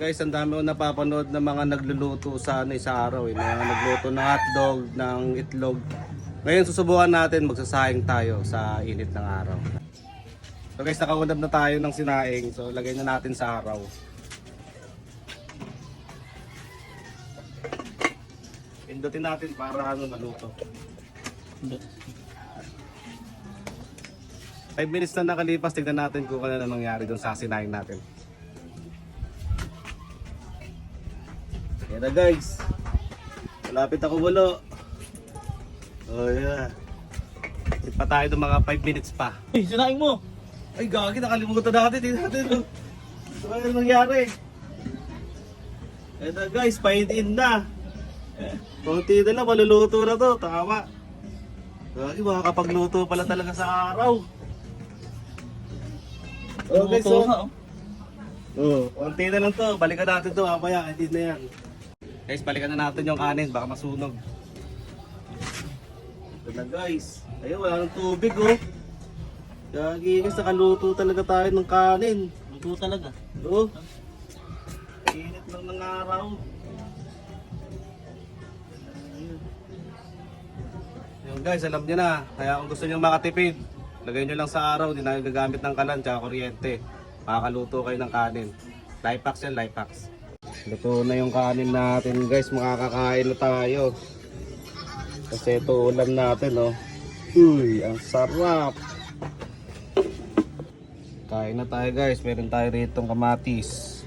Guys, ang dami ko napapanood ng mga nagluluto sa ano, sa araw. Eh. Mga nagluto ng hotdog, ng itlog. Ngayon susubukan natin magsasayang tayo sa init ng araw. So guys, nakaunab na tayo ng sinaing. So lagay na natin sa araw. Pindutin natin para ano maluto. 5 minutes na nakalipas, tignan natin kung ano na nangyari doon sa sinaing natin. Yan na guys. Malapit ako bulo. Oh yeah. Wait pa tayo ng mga 5 minutes pa. Uy, sinaing mo! Ay gagi, nakalimutan natin. Tingnan natin. oh. Ano ano nangyari? Ito guys, paid in na. Kunti na lang, maluluto na to. Tama. Gagi, makakapagluto pala talaga sa araw. Oh, guys, Luto oh. nga, oh. Konti na lang to. Balikan natin to mamaya. Hindi na yan. Guys, balikan na natin yung kanin. Baka masunog. Ito na guys. Ayun, wala nang tubig oh. Gagi guys, nakaluto talaga tayo ng kanin. Luto talaga. Oo. Init lang ng araw. Yun guys, alam niyo na. Kaya kung gusto niyo makatipid, lagay niyo lang sa araw, di na gagamit ng kalan tsaka kuryente. Makakaluto kayo ng kanin. Life hacks yan, life hacks. Luto na yung kanin natin guys, makakakain na tayo. Kasi ito ulam natin oh. Uy, ang sarap. Kain na tayo guys, meron tayo rito kamatis.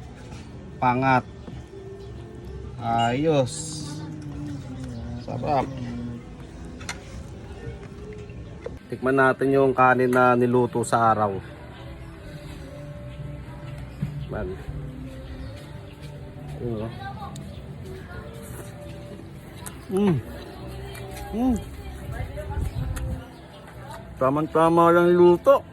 Pangat. Ayos. Sarap. Tikman natin yung kanin na niluto sa araw. Man. Mm. Mm. Tamang-tama lang luto.